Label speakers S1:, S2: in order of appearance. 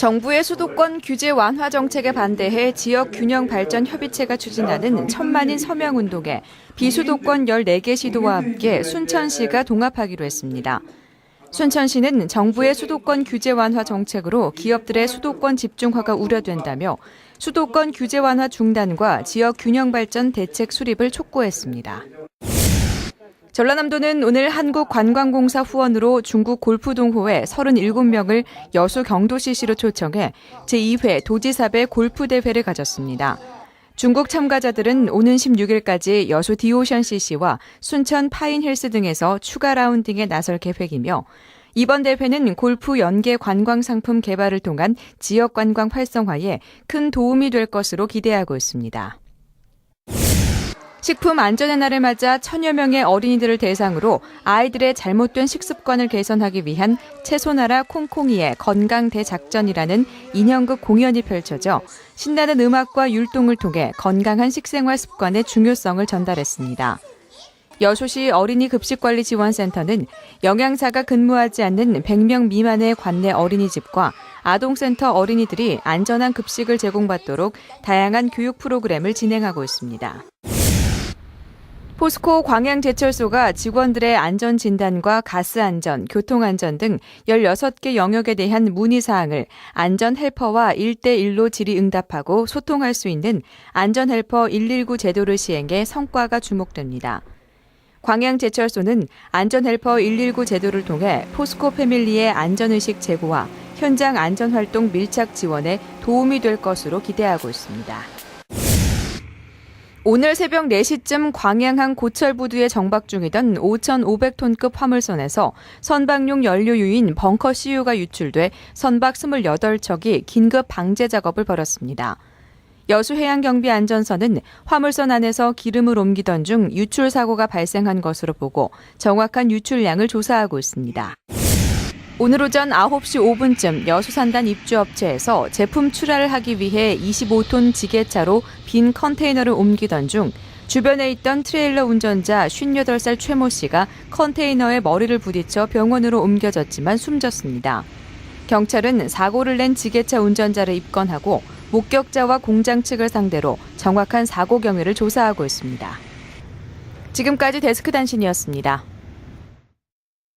S1: 정부의 수도권 규제 완화 정책에 반대해 지역 균형 발전 협의체가 추진하는 천만인 서명 운동에 비수도권 14개 시도와 함께 순천시가 동합하기로 했습니다. 순천시는 정부의 수도권 규제 완화 정책으로 기업들의 수도권 집중화가 우려된다며 수도권 규제 완화 중단과 지역 균형 발전 대책 수립을 촉구했습니다. 전라남도는 오늘 한국관광공사 후원으로 중국 골프 동호회 37명을 여수 경도CC로 초청해 제2회 도지사배 골프 대회를 가졌습니다. 중국 참가자들은 오는 16일까지 여수 디오션 CC와 순천 파인힐스 등에서 추가 라운딩에 나설 계획이며 이번 대회는 골프 연계 관광 상품 개발을 통한 지역 관광 활성화에 큰 도움이 될 것으로 기대하고 있습니다. 식품 안전의 날을 맞아 천여 명의 어린이들을 대상으로 아이들의 잘못된 식습관을 개선하기 위한 채소나라 콩콩이의 건강 대작전이라는 인형극 공연이 펼쳐져 신나는 음악과 율동을 통해 건강한 식생활 습관의 중요성을 전달했습니다. 여수시 어린이 급식관리 지원센터는 영양사가 근무하지 않는 100명 미만의 관내 어린이집과 아동센터 어린이들이 안전한 급식을 제공받도록 다양한 교육 프로그램을 진행하고 있습니다. 포스코 광양제철소가 직원들의 안전 진단과 가스 안전, 교통 안전 등 16개 영역에 대한 문의 사항을 안전 헬퍼와 1대1로 질의 응답하고 소통할 수 있는 안전 헬퍼 119 제도를 시행해 성과가 주목됩니다. 광양제철소는 안전 헬퍼 119 제도를 통해 포스코 패밀리의 안전의식 제고와 현장 안전활동 밀착 지원에 도움이 될 것으로 기대하고 있습니다. 오늘 새벽 4시쯤 광양항 고철부두에 정박 중이던 5,500톤급 화물선에서 선박용 연료 유인 벙커 CU가 유출돼 선박 28척이 긴급 방제 작업을 벌였습니다. 여수해양경비안전선은 화물선 안에서 기름을 옮기던 중 유출 사고가 발생한 것으로 보고 정확한 유출량을 조사하고 있습니다. 오늘 오전 9시 5분쯤 여수산단 입주업체에서 제품 출하를 하기 위해 25톤 지게차로 빈 컨테이너를 옮기던 중 주변에 있던 트레일러 운전자 58살 최모 씨가 컨테이너에 머리를 부딪혀 병원으로 옮겨졌지만 숨졌습니다. 경찰은 사고를 낸 지게차 운전자를 입건하고 목격자와 공장 측을 상대로 정확한 사고 경위를 조사하고 있습니다. 지금까지 데스크 단신이었습니다.